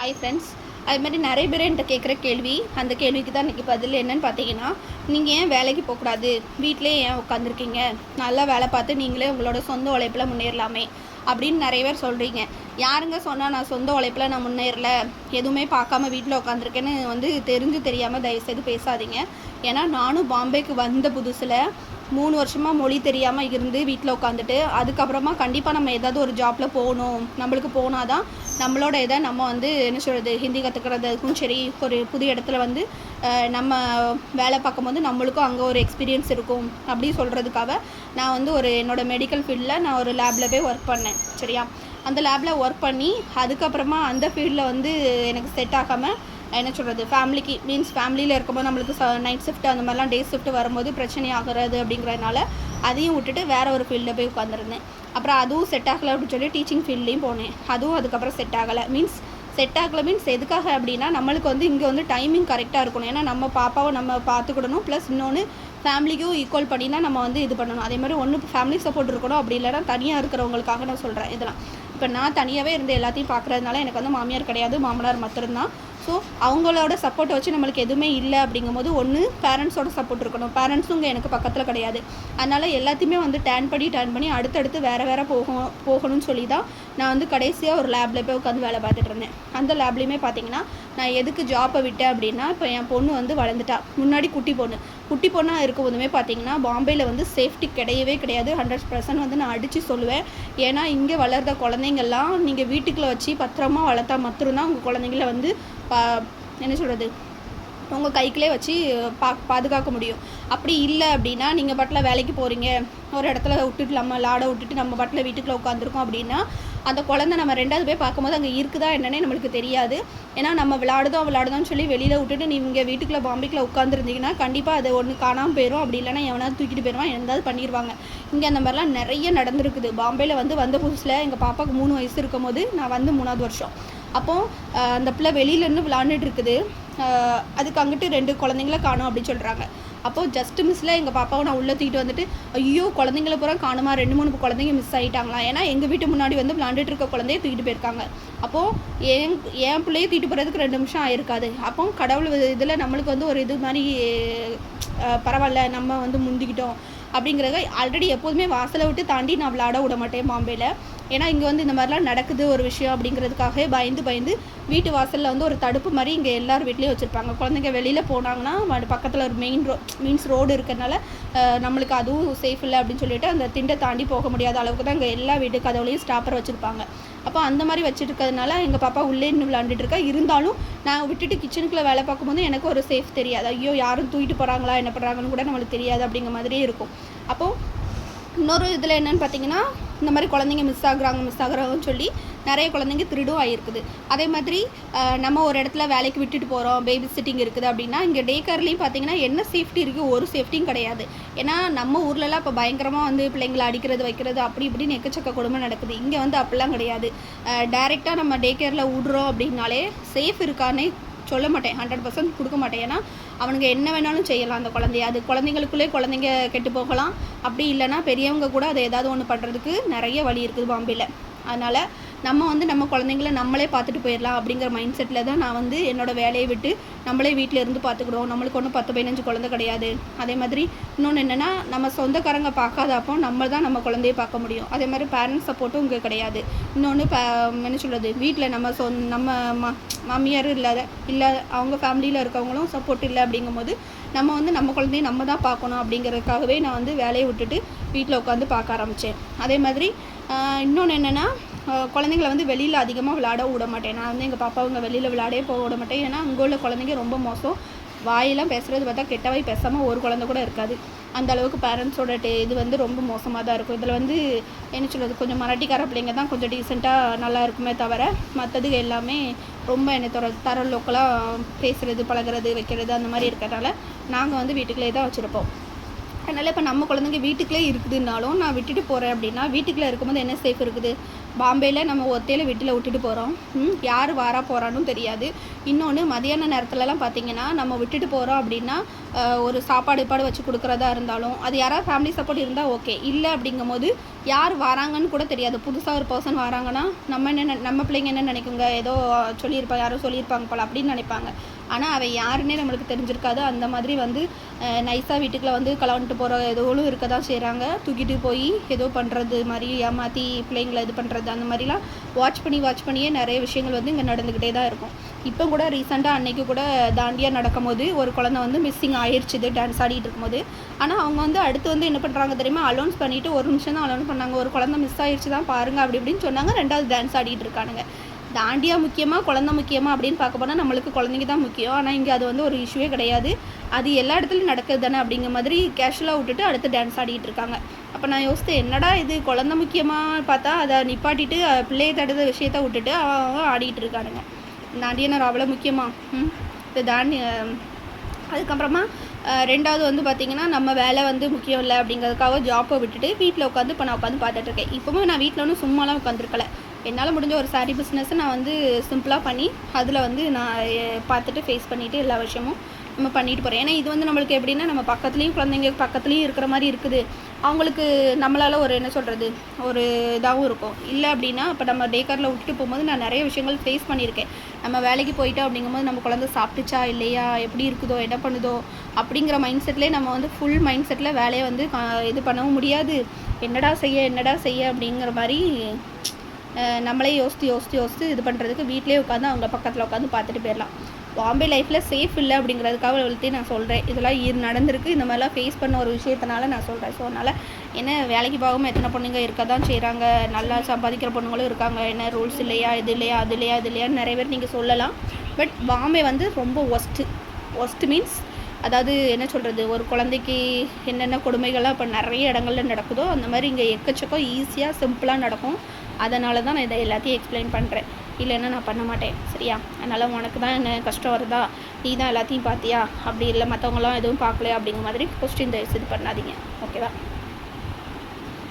Hi friends அது மாதிரி நிறைய பேர் என்கிட்ட கேட்குற கேள்வி அந்த கேள்விக்கு தான் இன்றைக்கி பதில் என்னென்னு பார்த்தீங்கன்னா நீங்கள் ஏன் வேலைக்கு போகக்கூடாது? வீட்டிலே ஏன் உட்காந்துருக்கீங்க நல்லா வேலை பார்த்து நீங்களே உங்களோட சொந்த உழைப்பில் முன்னேறலாமே அப்படின்னு நிறைய பேர் சொல்கிறீங்க யாருங்க சொன்னால் நான் சொந்த உழைப்பில் நான் முன்னேறல எதுவுமே பார்க்காம வீட்டில் உட்காந்துருக்கேன்னு வந்து தெரிஞ்சு தெரியாமல் தயவுசெய்து பேசாதீங்க. ஏன்னா நானும் பாம்பேக்கு வந்த புதுசில் மூணு வருஷமாக மொழி தெரியாமல் இருந்து வீட்டில் உட்காந்துட்டு அதுக்கப்புறமா கண்டிப்பாக நம்ம ஏதாவது ஒரு ஜாப்பில் போகணும். நம்மளுக்கு போனால் தான் நம்மளோட இதை நம்ம வந்து என்ன சொல்கிறது ஹிந்தி கற்றுக்கிறதுக்கும் சரி ஒரு புது இடத்துல வந்து நம்ம வேலை பார்க்கும்போது நம்மளுக்கும் அங்கே ஒரு எக்ஸ்பீரியன்ஸ் இருக்கும் அப்படின்னு சொல்கிறதுக்காக நான் வந்து ஒரு என்னோடய மெடிக்கல் ஃபீல்டில் நான் ஒரு லேபில் போய் ஒர்க் பண்ணேன் சரியா? அந்த லேபில் ஒர்க் பண்ணி அதுக்கப்புறமா அந்த ஃபீல்டில் வந்து எனக்கு செட் ஆகாமல் என்ன சொல்கிறது ஃபேமிலிக்கு மீன்ஸ் ஃபேமிலியில் இருக்கும்போது நம்மளுக்கு ச நைட் ஷிஃப்ட் அந்த மாதிரிலாம் டே ஷிஃப்ட் வரும்போது பிரச்சனை ஆகுறது அப்படிங்கிறதுனால அதையும் விட்டுட்டு வேற ஒரு ஃபீல்டில் போய் உட்காந்துருந்தேன் அப்புறம் அதுவும் செட் ஆகலை அப்படின்னு சொல்லி டீச்சிங் ஃபீல்ட்லேயும் போனேன். அதுவும் அதுக்கப்புறம் செட் ஆகலை. மீன்ஸ் செட் ஆகலை மீன்ஸ் எதுக்காக அப்படின்னா நம்மளுக்கு வந்து இங்கே வந்து டைமிங் கரெக்டாக இருக்கணும். ஏன்னா நம்ம பாப்பாவை நம்ம பார்த்துக்கிடணும். ப்ளஸ் இன்னொன்று ஃபேமிலிக்கும் ஈக்குவல் பண்ணி தான் நம்ம வந்து இது பண்ணணும். அதே மாதிரி ஒன்று ஃபேமிலி சப்போர்ட் இருக்கணும். அப்படி இல்லைன்னா தனியாக இருக்கிறவங்களுக்காக நான் சொல்கிறேன் இதெல்லாம். இப்போ நான் தனியாகவே இருந்து எல்லாத்தையும் பார்க்குறதுனால எனக்கு வந்து மாமியார் கிடையாது மாமனார் மட்டும்தான் ஸோ அவங்களோட சப்போர்ட்டை வச்சு நம்மளுக்கு எதுவுமே இல்லை அப்படிங்கும்போது ஒன்று பேரண்ட்ஸோட சப்போர்ட் இருக்கணும். பேரண்ட்ஸும் இங்கே எனக்கு பக்கத்தில் கிடையாது. அதனால் எல்லாத்தையுமே வந்து டேன் பண்ணி டேன் பண்ணி அடுத்தடுத்து வேறு வேறு போகும் போகணும்னு சொல்லி தான் நான் வந்து கடைசியாக ஒரு லேபில் போய் உட்காந்து வேலை பார்த்துட்டு இருந்தேன். அந்த லேப்லேயுமே பார்த்தீங்கன்னா நான் எதுக்கு ஜாப்பை விட்டேன் அப்படின்னா இப்போ என் பொண்ணு வந்து வளர்ந்துட்டா. முன்னாடி குட்டி பொண்ணு. குட்டி பொண்ணாக இருக்கும்போதுமே பார்த்தீங்கன்னா பாம்பேயில் வந்து சேஃப்டி கிடையவே கிடையாது. ஹண்ட்ரட் பர்சன்ட் வந்து நான் அடித்து சொல்லுவேன். ஏன்னா இங்கே வளர்ந்த குழந்தைங்கள்லாம் நீங்கள் வீட்டுக்குள்ளே வச்சு பத்திரமா வளர்த்தா மட்டும்தான் உங்கள் குழந்தைங்கள வந்து பா என்ன சொல்கிறது உங்கள் கைக்குள்ளே வச்சு பா பாதுகாக்க முடியும். அப்படி இல்லை அப்படின்னா நீங்கள் பாட்டில் வேலைக்கு போகிறீங்க ஒரு இடத்துல விட்டுட்டு நம்ம லாடை விட்டுட்டு நம்ம பாட்டில் வீட்டுக்குள்ளே உட்காந்துருக்கோம் அப்படின்னா அந்த குழந்தை நம்ம ரெண்டாவது போய் பார்க்கும்போது அங்கே இருக்குதா என்னன்னே நம்மளுக்கு தெரியாது. ஏன்னா நம்ம விளாடுதோம் விளாடுதோன்னு சொல்லி வெளியில் விட்டுட்டு நீங்கள் வீட்டுக்குள்ளே பாம்பேக்குள்ளே உட்காந்துருந்தீங்கன்னா கண்டிப்பாக அது ஒன்று காணாமல் போயிடும் அப்படி இல்லைன்னா எவனாவது தூக்கிட்டு போயிடுவான் எந்தாவது பண்ணிடுவாங்க இங்கே அந்த மாதிரிலாம் நிறைய நடந்திருக்குது. பாம்பேயில் வந்து வந்த புதுசில் எங்கள் பாப்பாவுக்கு மூணு வயசு இருக்கும் போது நான் வந்து மூணாவது வருஷம். அப்போது அந்த பிள்ளை வெளியில இருந்து விளாண்டுட்டு இருக்குது. அதுக்கு அங்கிட்டு ரெண்டு குழந்தைங்கள காணும் அப்படின்னு சொல்கிறாங்க அப்போது ஜஸ்ட் மிஸ்ஸில் எங்கள் பாப்பாவை நான் உள்ளே தூக்கிட்டு வந்துட்டு ஐயோ குழந்தைங்கள பூரா காணுமா? ரெண்டு மூணு குழந்தைங்க மிஸ் ஆகிட்டாங்களா ஏன்னா எங்கள் வீட்டு முன்னாடி வந்து விளாண்டுட்டு இருக்க குழந்தைய தூக்கிட்டு போயிருக்காங்க. அப்போது என் என் பிள்ளைய தூக்கிட்டு போகிறதுக்கு ரெண்டு நிமிஷம் ஆயிருக்காது. அப்போ கடவுள் இதில் நம்மளுக்கு வந்து ஒரு இது மாதிரி பரவாயில்ல நம்ம வந்து முந்திக்கிட்டோம் அப்படிங்கிறத ஆல்ரெடி எப்போதுமே வாசலை விட்டு தாண்டி நான் விளாட விட மாட்டேன் பாம்பேயில் ஏன்னா இங்கே வந்து இந்த மாதிரிலாம் நடக்குது ஒரு விஷயம் அப்படிங்கிறதுக்காகவே பயந்து பயந்து வீட்டு வாசலில் வந்து ஒரு தடுப்பு மாதிரி இங்கே எல்லார் வீட்லேயும் வச்சுருப்பாங்க. குழந்தைங்க வெளியில் போனாங்கன்னா பக்கத்தில் ஒரு மெயின் ரோ மீன்ஸ் ரோடு இருக்கிறதுனால நம்மளுக்கு அதுவும் சேஃப் இல்லை அப்படின்னு சொல்லிட்டு அந்த திண்டை தாண்டி போக முடியாத அளவுக்கு தான் இங்கே எல்லா வீட்டு கதவுலையும் ஸ்டாப்பர் வச்சுருப்பாங்க. அப்போ அந்த மாதிரி வச்சுருக்கிறதுனால எங்கள் பாப்பா உள்ளே நின்று விளாண்டுட்டு இருக்கா. இருந்தாலும் நான் விட்டுட்டு கிச்சனுக்குள்ளே வேலை பார்க்கும்போது எனக்கு ஒரு சேஃப் தெரியாது. ஐயோ யாரும் தூக்கிட்டு போகிறாங்களா என்ன பண்ணுறாங்கன்னு கூட நம்மளுக்கு தெரியாது அப்படிங்கிற மாதிரியே இருக்கும். அப்போது இன்னொரு இதில் என்னென்னு பார்த்தீங்கன்னா இந்த மாதிரி குழந்தைங்க மிஸ் ஆகுறாங்க மிஸ் ஆகுறாங்கன்னு சொல்லி நிறைய குழந்தைங்க திருடும் ஆகிருக்குது அதே மாதிரி நம்ம ஒரு இடத்துல வேலைக்கு விட்டுட்டு போகிறோம் பேபி சிட்டிங் இருக்குது அப்படின்னா இங்கே டே கேர்லேயும் பார்த்தீங்கன்னா என்ன சேஃப்டி இருக்குது ஒரு சேஃப்டியும் கிடையாது. ஏன்னா நம்ம ஊர்லலாம் இப்போ பயங்கரமாக வந்து பிள்ளைங்களை அடிக்கிறது வைக்கிறது அப்படி இப்படின்னு எக்கச்சக்க கொடுமை நடக்குது. இங்கே வந்து அப்படிலாம் கிடையாது. டைரெக்டாக நம்ம டே கேரில் விடுறோம் அப்படின்னாலே சேஃப் இருக்கான்னே சொல்ல மாட்டேன். ஹண்ட்ரட் பர்சன்ட் கொடுக்க மாட்டேன். ஏன்னா அவனுங்க என்ன வேணாலும் செய்யலாம் அந்த குழந்தைய. அது குழந்தைங்களுக்குள்ளே குழந்தைங்க கெட்டு போகலாம். அப்படி இல்லைன்னா பெரியவங்க கூட அதை ஏதாவது ஒன்று பண்ணுறதுக்கு நிறைய வழி இருக்குது பாம்பேயில் அதனால் நம்ம வந்து நம்ம குழந்தைங்கள நம்மளே பார்த்துட்டு போயிடலாம் அப்படிங்கிற மைண்ட் செட்டில் தான் நான் வந்து என்னோட வேலையை விட்டு நம்மளே வீட்டில் இருந்து பார்த்துக்கிடுவோம் நம்மளுக்கு ஒன்றும் பத்து பதினஞ்சு குழந்தை கிடையாது. அதே மாதிரி இன்னொன்று என்னென்னா நம்ம சொந்தக்காரங்க பார்க்காதப்போ நம்ம தான் நம்ம குழந்தைய பார்க்க முடியும். அதே மாதிரி பேரண்ட்ஸ் சப்போர்ட்டும் இங்கே கிடையாது. இன்னொன்று என்ன சொல்கிறது வீட்டில் நம்ம சொ நம்ம மா மாமியார் இல்லாத இல்லை அவங்க ஃபேமிலியில் இருக்கவங்களும் சப்போர்ட் இல்லை அப்படிங்கும்போது நம்ம வந்து நம்ம குழந்தைய நம்ம தான் பார்க்கணும் அப்படிங்கிறதுக்காகவே நான் வந்து வேலையை விட்டுட்டு வீட்டில் உட்காந்து பார்க்க ஆரம்பித்தேன் அதே மாதிரி இன்னொன்று என்னென்னா குழந்தைங்கள வந்து வெளியில் அதிகமாக விளாட விட மாட்டேன். நான் வந்து எங்கள் பாப்பாவுங்க வெளியில் விளையாடவே போக விட மாட்டேன். ஏன்னா அங்கே உள்ள குழந்தைங்க ரொம்ப மோசம். வாயெல்லாம் பேசுகிறது பார்த்தா கெட்டவாய் பேசாமல் ஒரு குழந்தை கூட இருக்காது. அந்த அளவுக்கு பேரண்ட்ஸோட டே இது வந்து ரொம்ப மோசமாக தான் இருக்கும். இதில் வந்து என்ன சொல்கிறது கொஞ்சம் மராட்டிக்கார பிள்ளைங்க தான் கொஞ்சம் டீசெண்டாக நல்லா இருக்குமே தவிர மற்றது எல்லாமே ரொம்ப என்ன தர தர லோக்கலாக பேசுகிறது பழகுறது வைக்கிறது அந்த மாதிரி இருக்கிறனால நாங்கள் வந்து வீட்டுக்குள்ளே தான் வச்சுருப்போம். அதனால் இப்போ நம்ம குழந்தைங்க வீட்டுக்குள்ளே இருக்குதுன்னாலும் நான் விட்டுட்டு போகிறேன் அப்படின்னா வீட்டுக்குள்ளே இருக்கும்போது என்ன சேஃப் இருக்குது? பாம்பேயில் நம்ம ஒத்தையில் வீட்டில் விட்டுட்டு போகிறோம் யார் வாரா போகிறான்னு தெரியாது. இன்னொன்று மதியான நேரத்துலலாம் பார்த்தீங்கன்னா நம்ம விட்டுட்டு போகிறோம் அப்படின்னா ஒரு சாப்பாடு பாடு வச்சு கொடுக்குறதா இருந்தாலும் அது யாராவது ஃபேமிலி சப்போர்ட் இருந்தால் ஓகே இல்லை அப்படிங்கும்போது யார் வராங்கன்னு கூட தெரியாது. புதுசாக ஒரு பர்சன் வராங்கன்னா நம்ம என்ன நினை- நம்ம பிள்ளைங்க என்ன நினைக்குங்க? ஏதோ சொல்லியிருப்பாங்க யாரோ சொல்லியிருப்பாங்க போல் அப்படின்னு நினைப்பாங்க. ஆனால் அவள் யாருன்னே நம்மளுக்கு தெரிஞ்சிருக்காது. அந்த மாதிரி வந்து நைஸாக வீட்டுக்குள்ள வந்து கலவந்துட்டு போகிற எதோலும் இருக்க தான் செய்கிறாங்க தூக்கிட்டு போய் ஏதோ பண்ணுறது மாதிரி ஏமாற்றி பிள்ளைங்களை இது பண்ணுறது அந்த மாதிரிலாம் வாட்ச் பண்ணி வாட்ச் பண்ணியே நிறைய விஷயங்கள் வந்து இங்கே நடந்துக்கிட்டே தான் இருக்கும். இப்போ கூட ரீசெண்டாக அன்னைக்கு கூட தாண்டியாக நடக்கும்போது ஒரு குழந்தை வந்து மிஸ்ஸிங் ஆயிடுச்சுது டான்ஸ் ஆடிட்டு இருக்கும்போது. ஆனால் அவங்க வந்து அடுத்து வந்து என்ன பண்ணுறாங்க தெரியுமா? அலௌன்ஸ் பண்ணிவிட்டு ஒரு நிமிஷம் தான் அலௌன்ஸ் பண்ணாங்க. ஒரு குழந்தை மிஸ் ஆயிடுச்சு தான் பாருங்க அப்படி இப்படின்னு சொன்னாங்க. ரெண்டாவது டான்ஸ் ஆடிட்டு இருக்கானுங்க. தாண்டியா முக்கியமாக குழந்தை முக்கியமாக அப்படின்னு பார்க்க போனால் நம்மளுக்கு குழந்தைங்க தான் முக்கியம். ஆனால் இங்கே அது வந்து ஒரு இஷ்யூவே கிடையாது. அது எல்லா இடத்துலையும் நடக்குது தானே அப்படிங்கிற மாதிரி கேஷுவலாக விட்டுட்டு அடுத்து டான்ஸ் ஆடிக்கிட்டு இருக்காங்க. அப்போ நான் யோசித்தேன் என்னடா இது? குழந்தை முக்கியமாக பார்த்தா அதை நிப்பாட்டிட்டு பிள்ளையை தடுத்த விஷயத்த விட்டுட்டு அவங்க ஆடிக்கிட்டு ஆடிட்டு இருக்கானுங்க. தாண்டியனர் அவ்வளோ முக்கியமாக ம். தாண்டி அதுக்கப்புறமா ரெண்டாவது வந்து பார்த்திங்கன்னா நம்ம வேலை வந்து முக்கியம் இல்லை அப்படிங்கிறதுக்காக ஜாப்பை விட்டுட்டு வீட்டில் உட்காந்து இப்போ நான் உட்காந்து பார்த்துட்ருக்கேன் இப்போவும் நான் வீட்டில் ஒன்றும் சும்மாலாம் உட்காந்துருக்கல என்னால் முடிஞ்ச ஒரு சாரீ பிஸ்னஸை நான் வந்து சிம்பிளாக பண்ணி அதில் வந்து நான் பார்த்துட்டு ஃபேஸ் பண்ணிவிட்டு எல்லா விஷயமும் நம்ம பண்ணிட்டு போகிறோம் ஏன்னா இது வந்து நம்மளுக்கு எப்படின்னா நம்ம பக்கத்துலேயும் குழந்தைங்க பக்கத்துலேயும் இருக்கிற மாதிரி இருக்குது. அவங்களுக்கு நம்மளால் ஒரு என்ன சொல்கிறது ஒரு இதாகவும் இருக்கும். இல்லை அப்படின்னா இப்போ நம்ம டேக்கரில் விட்டுட்டு போகும்போது நான் நிறைய விஷயங்கள் ஃபேஸ் பண்ணியிருக்கேன். நம்ம வேலைக்கு போயிட்டோம் அப்படிங்கும்போது நம்ம குழந்தை சாப்பிட்டுச்சா இல்லையா எப்படி இருக்குதோ என்ன பண்ணுதோ அப்படிங்கிற மைண்ட் செட்லேயே நம்ம வந்து ஃபுல் மைண்ட் செட்டில் வேலையை வந்து கா- இது பண்ணவும் முடியாது. என்னடா செய்ய என்னடா செய்ய அப்படிங்கிற மாதிரி நம்மளே யோசித்து யோசித்து யோசித்து இது பண்ணுறதுக்கு வீட்டிலே உட்காந்து அவங்க பக்கத்தில் உட்காந்து பார்த்துட்டு போயிடலாம். பாம்பே லைஃப்பில் சேஃப் இல்லை அப்படிங்கிறதுக்காக வளர்த்தே நான் சொல்கிறேன் இதெல்லாம் இது நடந்திருக்கு. இந்த மாதிரிலாம் ஃபேஸ் பண்ண ஒரு விஷயத்தினால நான் சொல்கிறேன் ஸோ அதனால் என்ன வேலைக்கு போகாமல் எத்தனை பொண்ணுங்க இருக்க தான் செய்கிறாங்க நல்லா சம்பாதிக்கிற பொண்ணுங்களும் இருக்காங்க. என்ன ரூல்ஸ் இல்லையா? இது இல்லையா? அது இல்லையா? இது இல்லையான்னு நிறைய பேர் நீங்கள் சொல்லலாம். பட் பாம்பே வந்து ரொம்ப ஒஸ்ட்டு ஒஸ்ட் மீன்ஸ் அதாவது என்ன சொல்கிறது ஒரு குழந்தைக்கு என்னென்ன கொடுமைகள்லாம் இப்போ நிறைய இடங்கள்ல நடக்குதோ அந்த மாதிரி இங்கே எக்கச்சக்கம் ஈஸியாக சிம்பிளாக நடக்கும். அதனால தான் நான் இதை எல்லாத்தையும் எக்ஸ்பிளைன் பண்ணுறேன் இல்லைன்னா நான் பண்ண மாட்டேன். சரியா? அதனால் உனக்கு தான் என்ன கஷ்டம் வருதா? நீ தான் எல்லாத்தையும் பார்த்தியா? அப்படி இல்லை மற்றவங்களாம் எதுவும் பார்க்கல அப்படிங்கிற மாதிரி கொஸ்டின் தயவுசெய்து பண்ணாதீங்க. ஓகேவா